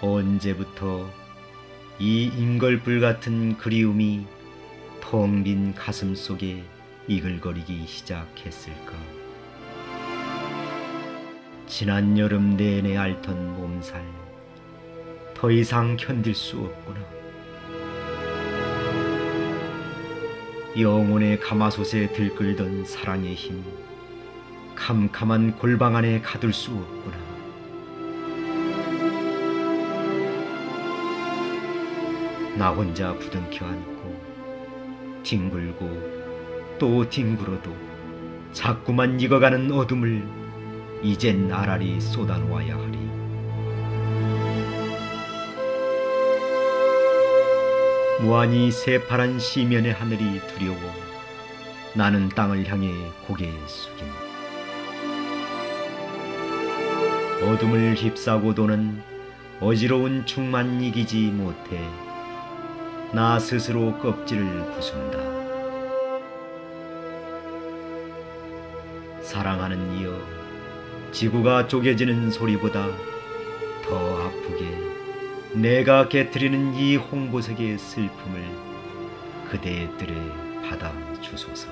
언제부터 이 인걸불 같은 그리움이 텅 빈 가슴 속에 이글거리기 시작했을까? 지난 여름 내내 앓던 몸살 더 이상 견딜 수 없구나. 영혼의 가마솥에 들끓던 사랑의 힘 캄캄한 골방 안에 가둘 수 없구나. 나 혼자 부둥켜 안고 뒹굴고 또 뒹굴어도 자꾸만 익어가는 어둠을 이젠 나란히 쏟아놓아야 하리. 무한히 새파란 시면의 하늘이 두려워 나는 땅을 향해 고개 숙인다. 어둠을 휩싸고 도는 어지러운 충만 이기지 못해 나 스스로 껍질을 부순다. 사랑하는 이여, 지구가 쪼개지는 소리보다 더 아프게 내가 깨뜨리는 이 홍보색의 슬픔을 그대의 뜰에 받아 주소서.